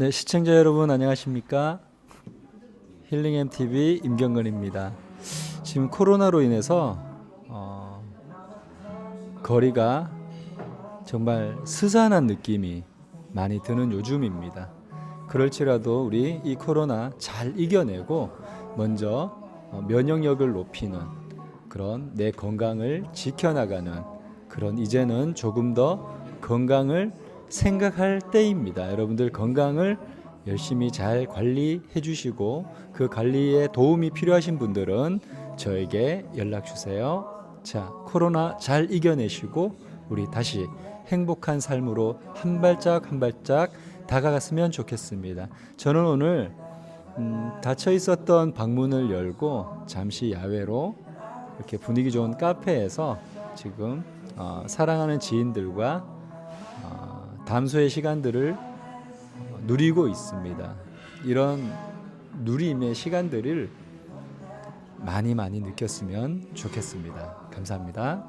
네, 시청자 여러분 안녕하십니까? 힐링 MTV 임경근입니다. 지금 코로나로 인해서 어, 거리가 정말 스산한 느낌이 많이 드는 요즘입니다. 그럴지라도 우리 이 코로나 잘 이겨내고 먼저 어, 면역력을 높이는 그런 내 건강을 지켜나가는 그런 이제는 조금 더 건강을 생각할 때입니다. 여러분들 건강을 열심히 잘 관리해 주시고 그 관리에 도움이 필요하신 분들은 저에게 연락 주세요. 자, 코로나 잘 이겨내시고 우리 다시 행복한 삶으로 한 발짝 한 발짝 다가갔으면 좋겠습니다. 저는 오늘 음, 닫혀 있었던 방문을 열고 잠시 야외로 이렇게 분위기 좋은 카페에서 지금 어, 사랑하는 지인들과 어, 담소의 시간들을 어, 누리고 있습니다. 이런 누림의 시간들을 많이 많이 느꼈으면 좋겠습니다. 감사합니다.